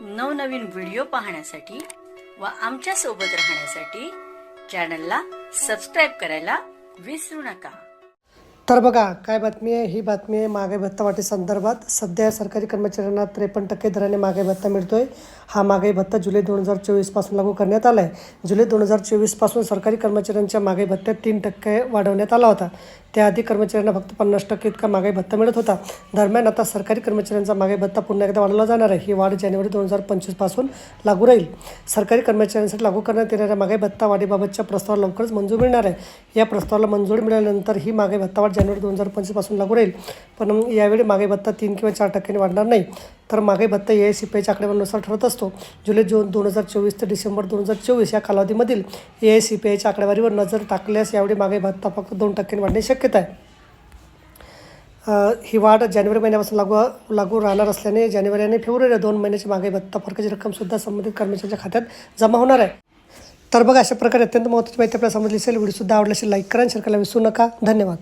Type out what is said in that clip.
नवनवीन व्हिडिओ पाहण्यासाठी व आमच्यासोबत राहण्यासाठी चॅनलला सबस्क्राईब करायला विसरू नका. तर बघा काय बातमी आहे? ही बातमी आहे महागाई भत्ता वाटे संदर्भात. सध्या सरकारी कर्मचाऱ्यांना त्रेपन्न टक्के दराने महागाई भत्ता मिळतोय. हा महागाई भत्ता जुलै दोन हजार चोवीसपासून लागू करण्यात आला आहे जुलै दोन हजार चोवीसपासून सरकारी कर्मचाऱ्यांच्या महागाई भत्त्यात तीन टक्के वाढवण्यात आला होता. त्याआधी कर्मचाऱ्यांना फक्त पन्नास टक्के इतका महागाई भत्ता मिळत होता. दरम्यान आता सरकारी कर्मचाऱ्यांचा महागाई भत्ता पुन्हा एकदा वाढवला जाणार आहे. ही वाढ जानेवारी दोन हजार पंचवीसपासून लागू राहील. सरकारी कर्मचाऱ्यांसाठी लागू करण्यात येणाऱ्या महागाई भत्ता वाढीबाबतच्या प्रस्तावाला लवकरच मंजूर मिळणार आहे. या प्रस्तावाला मंजुरी मिळाल्यानंतर ही महागाई भत्ता वाढ जानेवारी दोन हजार पंचवीसपासून लागू राहील. पण यावेळी महागाई भत्ता तीन किंवा चार टक्क्यांनी वाढणार नाही. तर मागे भत्ता ए आय सी पी आयच्या आकडेवारीनुसार ठरत असतो. जुलै जून दोन हजार चोवीस ते डिसेंबर दोन हजार चोवीस या कालावधीमधील ए आय सी पी आयच्या आकडेवारीवर नजर टाकल्यास यावेळी मागे भत्ता फक्त दोन टक्क्यांनी वाढण्याची शक्यता आहे. ही वाढ जानेवारी महिन्यापासून लागू लागू राहणार असल्याने जानेवारी आणि फेब्रुवारी या दोन महिन्याची मागे भत्ता फरकाची रक्कमसुद्धा संबंधित कर्मचाऱ्यांच्या खात्यात जमा होणार आहे. तर बघा अशा प्रकारे अत्यंत महत्त्वाची माहिती आपल्याला समजली असेल. व्हिडिओसुद्धा आवडला असेल लाईक करा शेअर करायला विसरू नका. धन्यवाद.